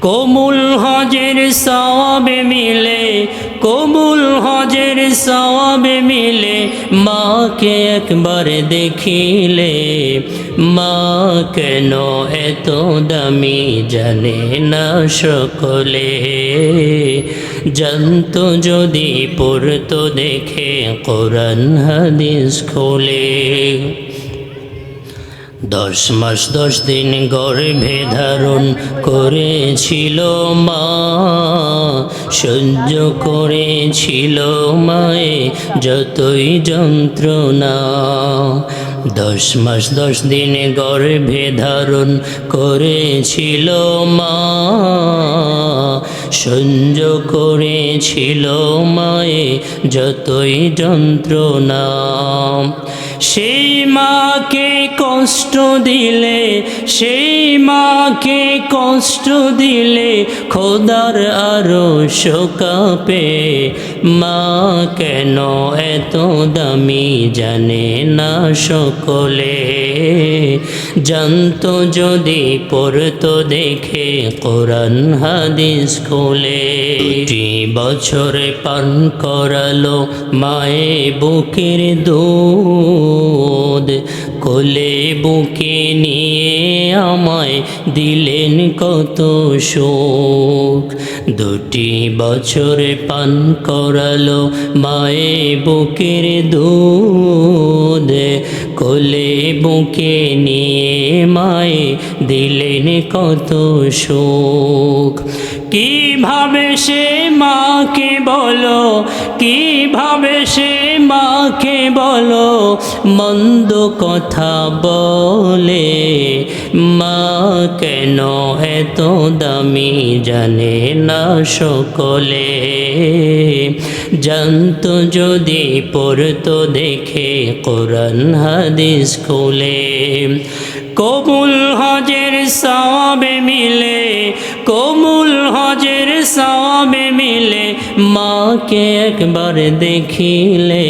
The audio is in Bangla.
কমুল হজের সওয়াবে মিলে কমুল হজের সওয়াবে মিলে, মাকে একবার দেখিলে মা কেন এত দামি জানে না সকলে। জানতো যদি পড়তো দেখে, কোরআন হাদিস খোলে। দশ মাস দশ দিন গর্ভে ধারণ করেছিল মা। সহ্য করেছিল মায়ে যতই যন্ত্রণা। দশ মাস দশ দিন গর্ভে ধারণ করেছিল মা। সহ্য করেছিল মায়ে যতই যন্ত্রণা। সেই মাকে কষ্ট দিলে, সেই মাকে কষ্ট দিলে খোদার আরও শোকাপে। মা কেন এত দামি জানে না সকলে। জানতো যদি পড়তো দেখে কোরআন হাদিস খুলে। বছরে পান করালো মায়ে বুকের দুধ। কোলে বুকে নিয়ে আমায় দিলেন কত সুখ দুটি বছরে পান করালো মায়ে বুকের দুধ। কোলে বুকে নিয়ে মায়ে দিলেন কত সুখ কীভাবে সে মাকে বলো, কীভাবে সে মাকে বলো, মন্দ কথা বলে। মা কেন এত দামি জানে না সকলে? জানতো যদি পড়তো দেখে কোরআন হাদিস খুলে। কবুল হজের সওয়াবে মিলে, কবুল হজের সওয়াবে মিলে। মাকে একবার দেখিলে